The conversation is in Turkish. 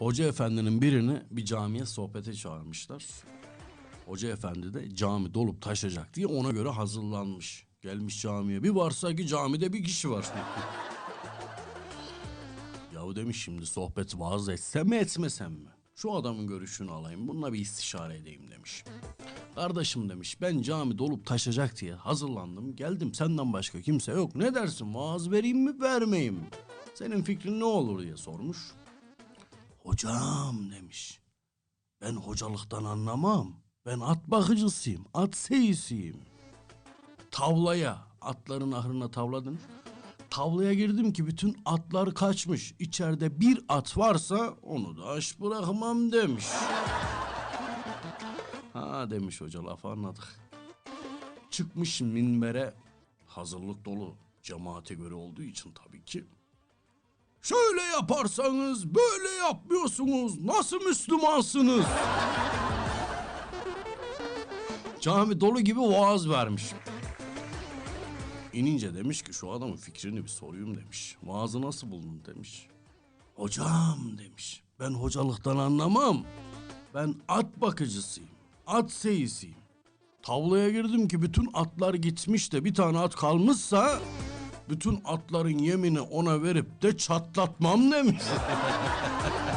Hoca efendinin birini bir camiye sohbete çağırmışlar. Hoca efendi de cami dolup taşacak diye ona göre hazırlanmış. Gelmiş camiye bir varsa ki camide bir kişi var. Yahu demiş şimdi sohbet vaaz etsem mi etmesem mi? Şu adamın görüşünü alayım bununla bir istişare edeyim demiş. Kardeşim demiş ben cami dolup taşacak diye hazırlandım. Geldim senden başka kimse yok. Ne dersin vaaz vereyim mi vermeyeyim mi? Senin fikrin ne olur diye sormuş. Hocam demiş. Ben hocalıktan anlamam. Ben at bakıcısıyım, at seyisiyim. Tavlaya, atların ahırına tavladın. Tavlaya girdim ki bütün atlar kaçmış. İçeride bir at varsa onu da aç bırakmam demiş. Ha demiş hoca lafı anladık. Çıkmış minbere hazırlık dolu cemaate göre olduğu için tabii ki. Şöyle yaparsanız böyle yapmıyorsunuz. Nasıl Müslümansınız? Cami dolu gibi vaaz vermiş. İnince demiş ki şu adamın fikrini bir sorayım demiş. Vaazı nasıl buldun demiş. Hocam demiş. Ben hocalıktan anlamam. Ben at bakıcısıyım. At seyisiyim. Tavlaya girdim ki bütün atlar gitmiş de bir tane at kalmışsa bütün atların yemini ona verip de çatlatmam demiş.